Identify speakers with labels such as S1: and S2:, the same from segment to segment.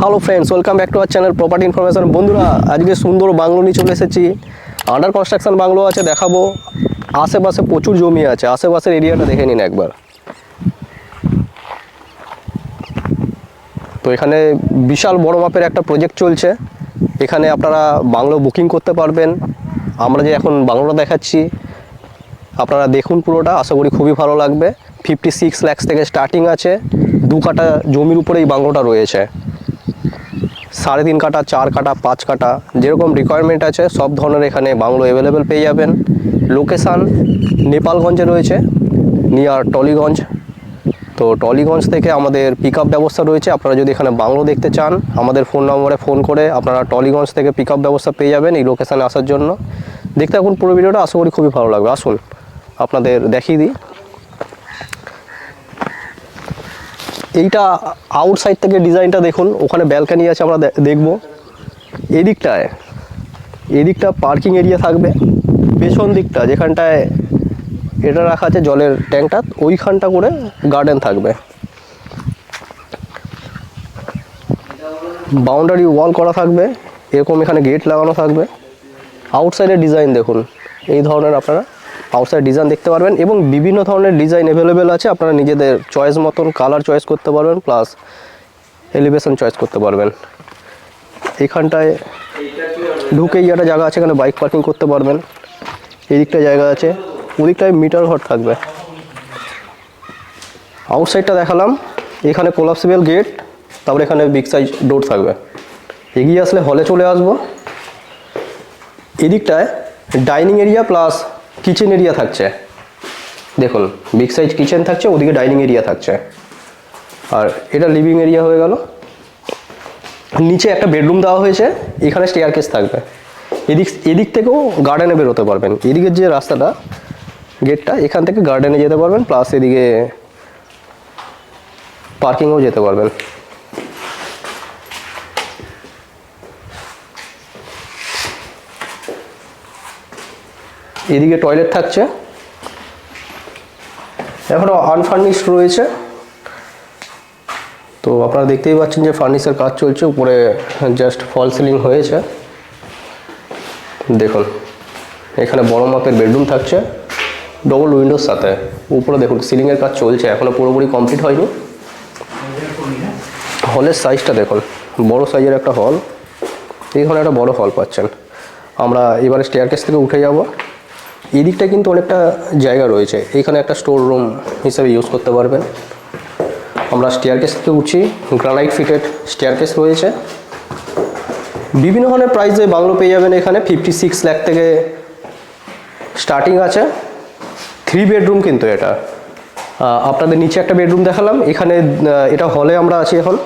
S1: Hello friends welcome back to our channel property information বন্ধুরা, আজকে সুন্দর বাংলো নিয়ে চলে এসেছি। আন্ডার কনস্ট্রাকশন বাংলো আছে, দেখাবো। আশেপাশে প্রচুর জমি আছে, আশেপাশের এরিয়াটা দেখে নিন একবার। তো এখানে বিশাল বড় মাপের একটা প্রজেক্ট চলছে। এখানে আপনারা বাংলো বুকিং করতে পারবেন। আমরা যে এখন বাংলোটা দেখাচ্ছি, আপনারা দেখুন পুরোটা, আশা করি খুবই ভালো লাগবে। ফিফটি সিক্স ল্যাক্স থেকে স্টার্টিং আছে। দু কাটা জমির উপরে এই বাংলোটা রয়েছে। সাড়ে তিন কাটা, চার কাটা, পাঁচ কাটা, যেরকম রিকোয়ারমেন্ট আছে, সব ধরনের এখানে বাংলো অ্যাভেলেবেল পেয়ে যাবেন। লোকেশান নেপালগঞ্জে রয়েছে নিয়ার টলিগঞ্জ। তো টলিগঞ্জ থেকে আমাদের পিক ব্যবস্থা রয়েছে, আপনারা যদি এখানে বাংলো দেখতে চান, আমাদের ফোন নম্বরে ফোন করে আপনারা টলিগঞ্জ থেকে পিক ব্যবস্থা পেয়ে যাবেন এই লোকেশানে আসার জন্য। দেখতে এখন পুরো ভিডিওটা, আশা করি খুবই ভালো লাগবে। আসুন, আপনাদের দেখিয়ে দিই। এইটা আউটসাইড থেকে ডিজাইনটা দেখুন, ওখানে ব্যালকানি আছে, আমরা দেখব। এদিকটায়, এদিকটা পার্কিং এরিয়া থাকবে। পেছন দিকটা, যেখানটায় এটা রাখা আছে জলের ট্যাঙ্কটা ওইখানটা করে গার্ডেন থাকবে। বাউন্ডারি ওয়াল করা থাকবে, এরকম এখানে গেট লাগানো থাকবে। আউটসাইডের ডিজাইন দেখুন, এই ধরনের আপনারা আউটসাইড ডিজাইন দেখতে পারবেন এবং বিভিন্ন ধরনের ডিজাইন অ্যাভেলেবেল আছে। আপনারা নিজেদের চয়েস মতন কালার চয়েস করতে পারবেন প্লাস এলিভেশন চয়েস করতে পারবেন। এখানটায় ঢুকেই একটা জায়গা আছে, এখানে বাইক পার্কিং করতে পারবেন। এদিকটায় জায়গা আছে, ওদিকটায় মিটার ঘর থাকবে। আউটসাইডটা দেখালাম, এখানে কোলাপসিবল গেট তারপরে এখানে বিগ সাইজ ডোর থাকবে। এগিয়ে আসলে হলে চলে আসব। এদিকটায় dining area plus kitchen area থাকছে। দেখুন বিগ সাইজ কিচেন থাকছে, ওদিকে ডাইনিং এরিয়া থাকছে। আর এটা লিভিং এরিয়া হয়ে গেল। নিচে একটা বেডরুম দেওয়া হয়েছে, এখানে স্টেয়ার কেস থাকবে। এদিক এদিক থেকেও গার্ডেনে বেরোতে পারবেন। এদিকের যে রাস্তাটা গেটটা এখান থেকে গার্ডেনে যেতে পারবেন প্লাস এদিকে পার্কিংও যেতে পারবেন। এদিকে টয়লেট থাকছে। এখনও আনফার্নিশড রয়েছে। তো আপনারা দেখতেই পাচ্ছেন যে ফার্নিচার কাজ চলছে, উপরে জাস্ট ফল সিলিং হয়েছে। দেখুন, এখানে বড় মাপের বেডরুম থাকছে ডবল উইন্ডোর সাথে। উপরে দেখুন সিলিংয়ের কাজ চলছে এখনও পুরোপুরি কমপ্লিট হয়নি। হলের সাইজটা দেখুন, বড় সাইজের একটা হল এইখানে একটা বড় হল পাচ্ছেন। আমরা এবারে স্টেয়ার কেস থেকে উঠে যাব। এদিকটা কিন্তু অনেকটা জায়গা রয়েছে। এইখানে একটা স্টোর রুম হিসেবে ইউজ করতে পারবেন। আমরা স্টেয়ার কেস থেকে উঠছি। গ্রানাইট ফিটেড স্টেয়ার কেস রয়েছে। বিভিন্ন ধরনের প্রাইসে বাংলো পেয়ে যাবেন এখানে। ফিফটি সিক্স ল্যাক থেকে স্টার্টিং আছে। থ্রি বেডরুম কিন্তু এটা। আপনাদের নিচে একটা বেডরুম দেখালাম। এখানে এটা হলে আমরা আছি এখন।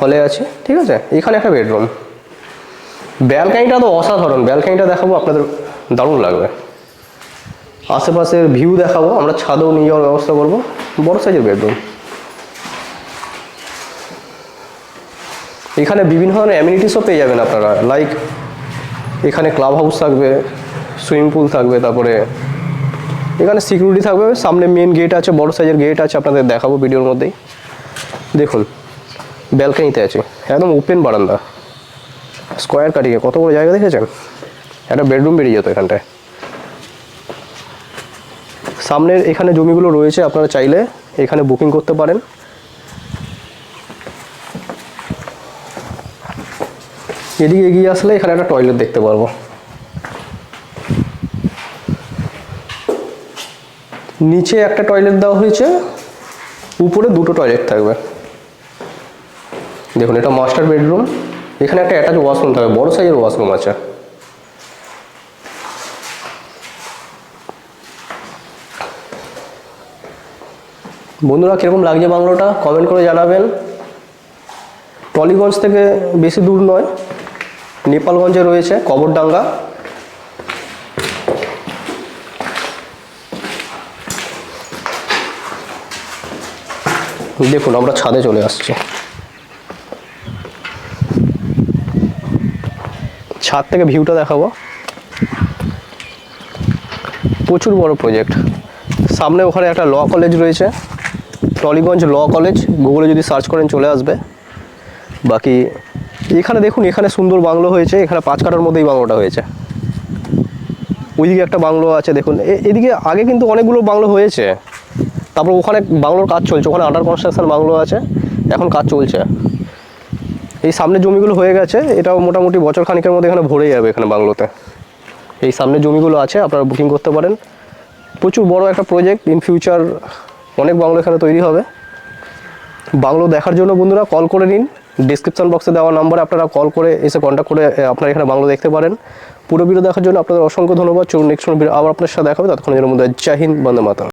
S1: হলে আছি, ঠিক আছে? এখানে একটা বেডরুম ব্যালকানিটা তো অসাধারণ। ব্যালকানিটা দেখাবো, আপনাদের দারুণ লাগবে। আশেপাশের ভিউ দেখাবো, আমরা ছাদেও নিয়ে যাওয়ার ব্যবস্থা করব। বড় সাইজের বেডরুম এখানে বিভিন্ন ধরনের অ্যামিনিটিসও পেয়ে যাবেন আপনারা। লাইক এখানে ক্লাব হাউস থাকবে সুইমিং পুল থাকবে, তারপরে এখানে সিকিউরিটি থাকবে, সামনে মেন গেট আছে, বড় সাইজের গেট আছে, আপনাদের দেখাবো ভিডিওর মধ্যেই। দেখুন ব্যালকানিতে আছে, একদম ওপেন বারান্দা। স্কোয়ার কাটিংয়ে কত বড় জায়গা দেখেছেন? একটা বেডরুম বেরিয়ে যেত এখানটায়। সামনের এখানে জমিগুলো রয়েছে, আপনারা চাইলে এখানে বুকিং করতে পারেন। এদিকে এগিয়ে আসলে এখানে একটা টয়লেট দেখতে পারব। নিচে একটা টয়লেট দেওয়া হয়েছে, উপরে দুটো টয়লেট থাকবে। দেখুন, এটা মাস্টার বেডরুম এখানে একটা অ্যাটাচ ওয়াশরুম থাকবে, বড় সাইজের ওয়াশরুম আছে। বন্ধুরা, কীরকম লাগছে বাংলোটা? কমেন্ট করে জানাবেন। টলিগঞ্জ থেকে বেশি দূর নয়, নেপালগঞ্জে রয়েছে কবরডাঙ্গা। দেখুন, আমরা ছাদে চলে আসছি। ছাদ থেকে ভিউটা দেখাবো। প্রচুর বড় প্রজেক্ট সামনে ওখানে একটা ল কলেজ রয়েছে। টলিগঞ্জ ল কলেজ গুগলে যদি সার্চ করেন চলে আসবে। বাকি এখানে দেখুন, এখানে সুন্দর বাংলো হয়েছে, এখানে পাঁচ কাটার মধ্যেই বাংলোটা হয়েছে। ওইদিকে একটা বাংলো আছে, দেখুন এদিকে আগে কিন্তু অনেকগুলো বাংলো হয়েছে। তারপর ওখানে বাংলোর কাজ চলছে, ওখানে আন্ডার কনস্ট্রাকশন বাংলো আছে, এখন কাজ চলছে। এই সামনে জমিগুলো হয়ে গেছে, এটাও মোটামুটি বছর খানিকের মধ্যে এখানে ভরে যাবে এখানে বাংলোতে। এই সামনে জমিগুলো আছে, আপনারা বুকিং করতে পারেন। প্রচুর বড় একটা প্রজেক্ট ইন ফিউচার অনেক বাংলো এখানে তৈরি হবে। বাংলো দেখার জন্য বন্ধুরা কল করে নিন। ডিসক্রিপশান বক্সে দেওয়া নাম্বারে আপনারা কল করে এসে কন্ট্যাক্ট করে আপনারা এখানে বাংলো দেখতে পারেন। পুরো ভিডিও দেখার জন্য আপনাদের অসংখ্য ধন্যবাদ। চলুন নেক্সট আবার আপনার সাথে দেখা হবে। ততক্ষণের মধ্যে জাহিন বন্দে মাতা